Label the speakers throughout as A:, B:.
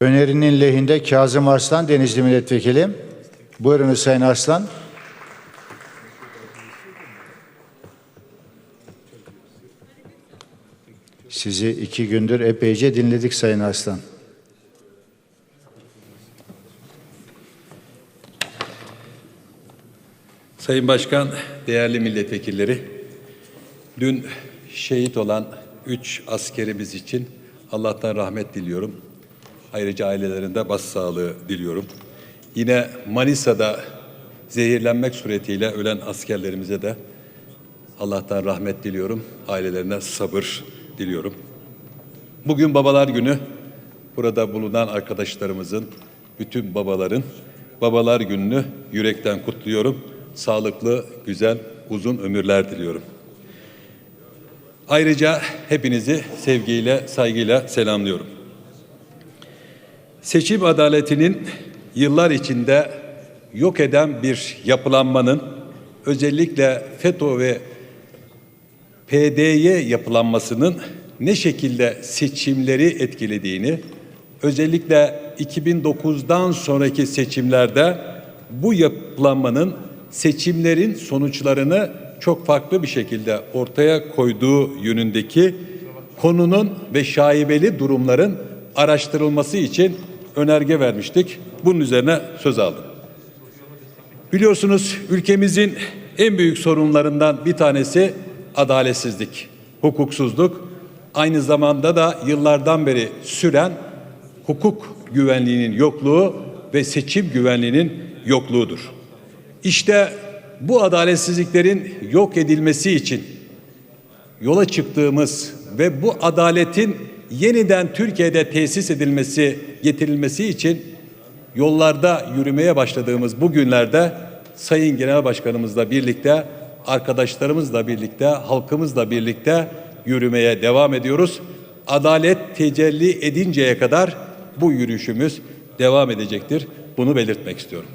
A: Önerinin lehinde Kazım Arslan Denizli Milletvekili. Buyurunuz Sayın Arslan. Sizi iki gündür epeyce dinledik Sayın Arslan.
B: Sayın Başkan, değerli milletvekilleri, dün şehit olan üç askerimiz için Allah'tan rahmet diliyorum. Ayrıca ailelerinde başsağlığı diliyorum. Yine Manisa'da zehirlenmek suretiyle ölen askerlerimize de Allah'tan rahmet diliyorum. Ailelerine sabır diliyorum. Bugün Babalar Günü. Burada bulunan arkadaşlarımızın, bütün babaların Babalar Günü'nü yürekten kutluyorum. Sağlıklı, güzel, uzun ömürler diliyorum. Ayrıca hepinizi sevgiyle, saygıyla selamlıyorum. Seçim adaletinin yıllar içinde yok eden bir yapılanmanın özellikle FETÖ ve PDY yapılanmasının ne şekilde seçimleri etkilediğini, özellikle 2009'dan sonraki seçimlerde bu yapılanmanın seçimlerin sonuçlarını çok farklı bir şekilde ortaya koyduğu yönündeki konunun ve şaibeli durumların araştırılması için önerge vermiştik. Bunun üzerine söz aldım. Biliyorsunuz ülkemizin en büyük sorunlarından bir tanesi adaletsizlik, hukuksuzluk. Aynı zamanda da yıllardan beri süren hukuk güvenliğinin yokluğu ve seçim güvenliğinin yokluğudur. İşte bu adaletsizliklerin yok edilmesi için yola çıktığımız ve bu adaletin yeniden Türkiye'de tesis edilmesi, getirilmesi için yollarda yürümeye başladığımız bu günlerde Sayın Genel Başkanımızla birlikte, arkadaşlarımızla birlikte, halkımızla birlikte yürümeye devam ediyoruz. Adalet tecelli edinceye kadar bu yürüyüşümüz devam edecektir. Bunu belirtmek istiyorum.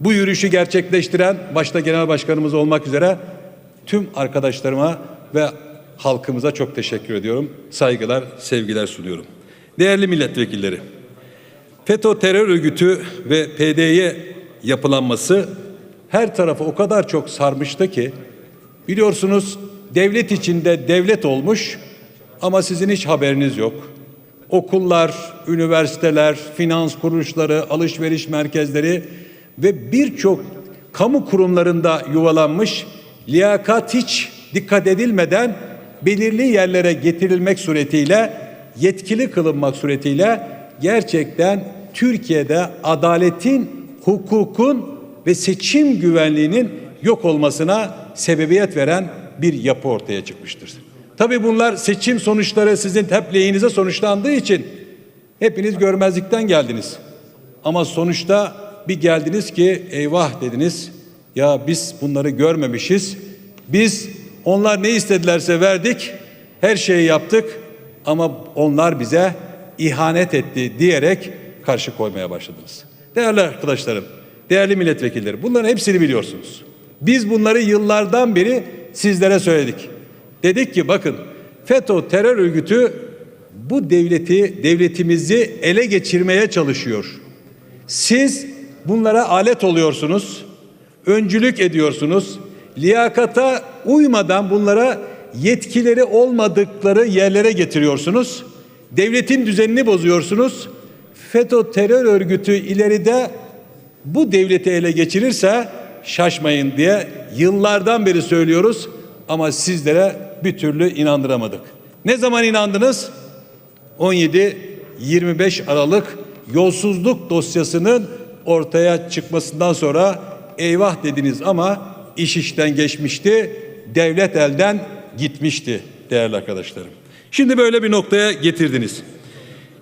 B: Bu yürüyüşü gerçekleştiren başta Genel Başkanımız olmak üzere tüm arkadaşlarıma ve halkımıza çok teşekkür ediyorum. Saygılar, sevgiler sunuyorum. Değerli milletvekilleri, FETÖ terör örgütü ve PDY yapılanması her tarafı o kadar çok sarmıştı ki biliyorsunuz devlet içinde devlet olmuş ama sizin hiç haberiniz yok. Okullar, üniversiteler, finans kuruluşları, alışveriş merkezleri ve birçok kamu kurumlarında yuvalanmış liyakat hiç dikkat edilmeden belirli yerlere getirilmek suretiyle yetkili kılınmak suretiyle gerçekten Türkiye'de adaletin, hukukun ve seçim güvenliğinin yok olmasına sebebiyet veren bir yapı ortaya çıkmıştır. Tabii bunlar seçim sonuçları sizin hep lehinize sonuçlandığı için hepiniz görmezlikten geldiniz. Ama sonuçta bir geldiniz ki eyvah dediniz. Ya biz bunları görmemişiz. Biz onlar ne istedilerse verdik. Her şeyi yaptık ama onlar bize ihanet etti diyerek karşı koymaya başladınız. Değerli arkadaşlarım, değerli milletvekilleri bunların hepsini biliyorsunuz. Biz bunları yıllardan beri sizlere söyledik. Dedik ki bakın FETÖ terör örgütü bu devleti, devletimizi ele geçirmeye çalışıyor. Siz bunlara alet oluyorsunuz, öncülük ediyorsunuz. Liyakata uymadan bunlara yetkileri olmadıkları yerlere getiriyorsunuz. Devletin düzenini bozuyorsunuz. FETÖ terör örgütü ileride bu devleti ele geçirirse şaşmayın diye yıllardan beri söylüyoruz ama sizlere bir türlü inandıramadık. Ne zaman inandınız? 17-25 Aralık yolsuzluk dosyasının ortaya çıkmasından sonra eyvah dediniz ama iş işten geçmişti, devlet elden gitmişti değerli arkadaşlarım. Şimdi böyle bir noktaya getirdiniz.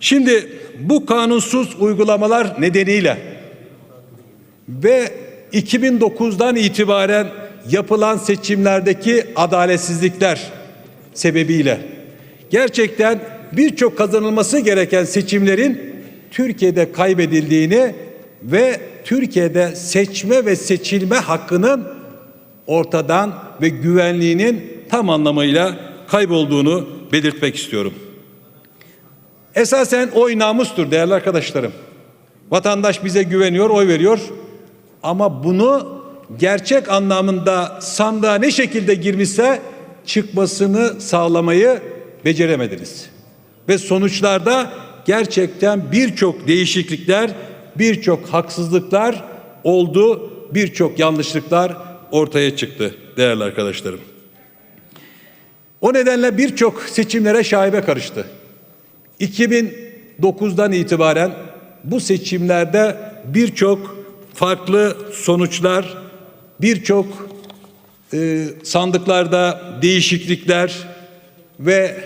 B: Şimdi bu kanunsuz uygulamalar nedeniyle ve 2009'dan itibaren yapılan seçimlerdeki adaletsizlikler sebebiyle gerçekten birçok kazanılması gereken seçimlerin Türkiye'de kaybedildiğini ve Türkiye'de seçme ve seçilme hakkının ortadan ve güvenliğinin tam anlamıyla kaybolduğunu belirtmek istiyorum. Esasen oy namustur değerli arkadaşlarım. Vatandaş bize güveniyor, oy veriyor. Ama bunu gerçek anlamında sandığa ne şekilde girmişse çıkmasını sağlamayı beceremediniz. Ve sonuçlarda gerçekten birçok değişiklikler, birçok haksızlıklar oldu, birçok yanlışlıklar ortaya çıktı değerli arkadaşlarım. O nedenle birçok seçimlere şaibe karıştı. 2009'dan itibaren bu seçimlerde birçok farklı sonuçlar, birçok e, sandıklarda değişiklikler ve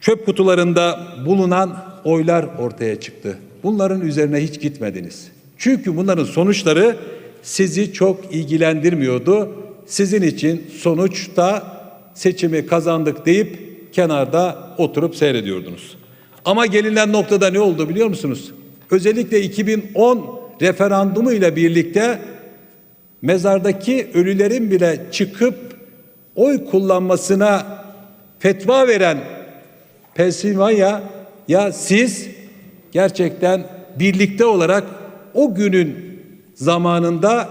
B: çöp kutularında bulunan oylar ortaya çıktı. Bunların üzerine hiç gitmediniz. Çünkü bunların sonuçları sizi çok ilgilendirmiyordu. Sizin için sonuçta seçimi kazandık deyip kenarda oturup seyrediyordunuz. Ama gelinen noktada ne oldu biliyor musunuz? Özellikle 2010 referandumu ile birlikte mezardaki ölülerin bile çıkıp oy kullanmasına fetva veren Pensilvanya ya siz gerçekten birlikte olarak o günün zamanında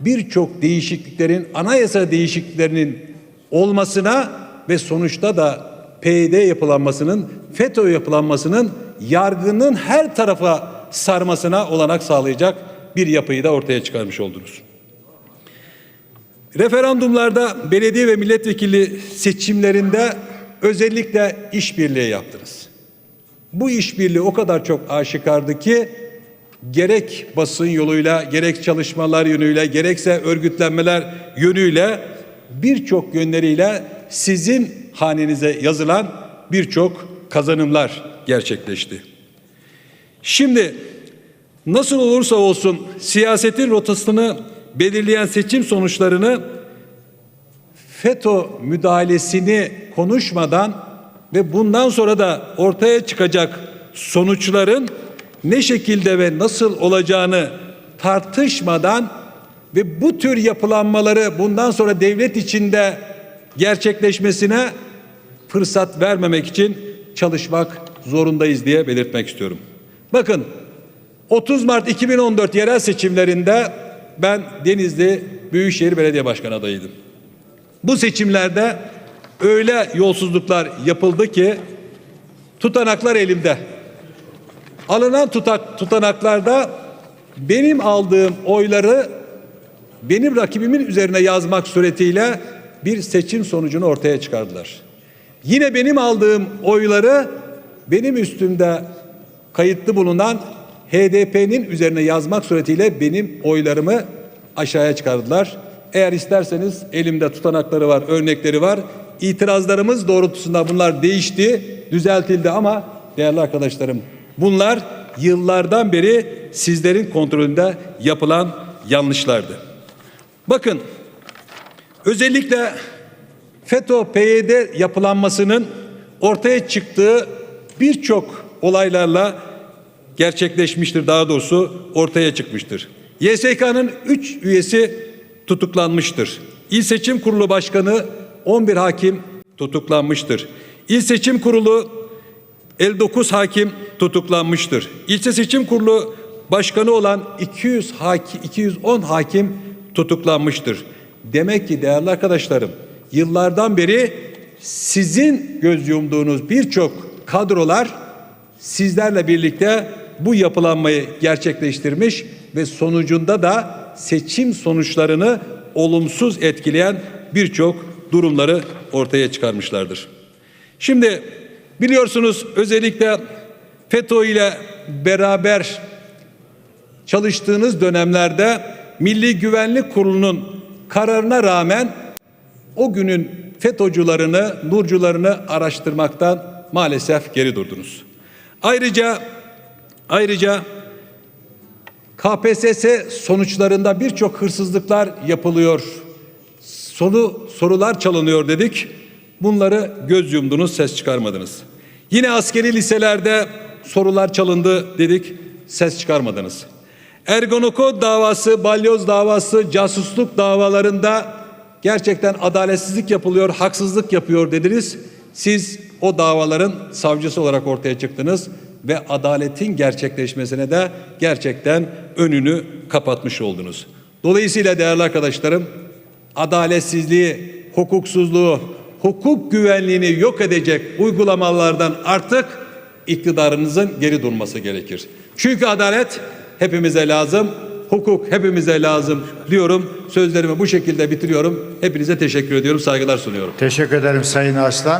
B: birçok değişikliklerin anayasa değişikliklerinin olmasına ve sonuçta da PYD yapılanmasının FETÖ yapılanmasının yargının her tarafa sarmasına olanak sağlayacak bir yapıyı da ortaya çıkarmış oldunuz. Referandumlarda belediye ve milletvekili seçimlerinde özellikle işbirliği yaptınız. Bu işbirliği o kadar çok aşikardı ki gerek basın yoluyla, gerek çalışmalar yönüyle, gerekse örgütlenmeler yönüyle birçok yönleriyle sizin hanenize yazılan birçok kazanımlar gerçekleşti. Şimdi nasıl olursa olsun siyasetin rotasını belirleyen seçim sonuçlarını FETÖ müdahalesini konuşmadan ve bundan sonra da ortaya çıkacak sonuçların ne şekilde ve nasıl olacağını tartışmadan ve bu tür yapılanmaları bundan sonra devlet içinde gerçekleşmesine fırsat vermemek için çalışmak zorundayız diye belirtmek istiyorum. Bakın 30 Mart 2014 yerel seçimlerinde ben Denizli Büyükşehir Belediye Başkanı adayıydım. Bu seçimlerde öyle yolsuzluklar yapıldı ki tutanaklar elimde. Alınan tutak, tutanaklarda benim aldığım oyları benim rakibimin üzerine yazmak suretiyle bir seçim sonucunu ortaya çıkardılar. Yine benim aldığım oyları benim üstümde kayıtlı bulunan HDP'nin üzerine yazmak suretiyle benim oylarımı aşağıya çıkardılar. Eğer isterseniz elimde tutanakları var, örnekleri var. İtirazlarımız doğrultusunda bunlar değişti, düzeltildi ama değerli arkadaşlarım bunlar yıllardan beri sizlerin kontrolünde yapılan yanlışlardı. Bakın özellikle FETÖ-PYD yapılanmasının ortaya çıktığı birçok olaylarla gerçekleşmiştir. Daha doğrusu ortaya çıkmıştır. YSK'nın 3 üyesi tutuklanmıştır. İl Seçim Kurulu Başkanı 11 hakim tutuklanmıştır. İl Seçim Kurulu 59 hakim tutuklanmıştır. İlçe Seçim Kurulu Başkanı olan 200 hakim, 210 hakim tutuklanmıştır. Demek ki değerli arkadaşlarım yıllardan beri sizin göz yumduğunuz birçok kadrolar sizlerle birlikte bu yapılanmayı gerçekleştirmiş ve sonucunda da seçim sonuçlarını olumsuz etkileyen birçok durumları ortaya çıkarmışlardır. Şimdi biliyorsunuz özellikle FETÖ ile beraber çalıştığınız dönemlerde Milli Güvenlik Kurulu'nun kararına rağmen o günün FETÖ'cülerini, nurcularını araştırmaktan maalesef geri durdunuz. Ayrıca ayrıca KPSS sonuçlarında birçok hırsızlıklar yapılıyor. Sonu sorular çalınıyor dedik. Bunları göz yumdunuz, ses çıkarmadınız. Yine askeri liselerde sorular çalındı dedik, ses çıkarmadınız. Ergonokod davası, balyoz davası, casusluk davalarında gerçekten adaletsizlik yapılıyor, haksızlık yapıyor dediniz. Siz o davaların savcısı olarak ortaya çıktınız ve adaletin gerçekleşmesine de gerçekten önünü kapatmış oldunuz. Dolayısıyla değerli arkadaşlarım, adaletsizliği, hukuksuzluğu, hukuk güvenliğini yok edecek uygulamalardan artık iktidarınızın geri durması gerekir. Çünkü adalet hepimize lazım, hukuk hepimize lazım diyorum. Sözlerimi bu şekilde bitiriyorum. Hepinize teşekkür ediyorum, saygılar sunuyorum.
A: Teşekkür ederim Sayın Arslan.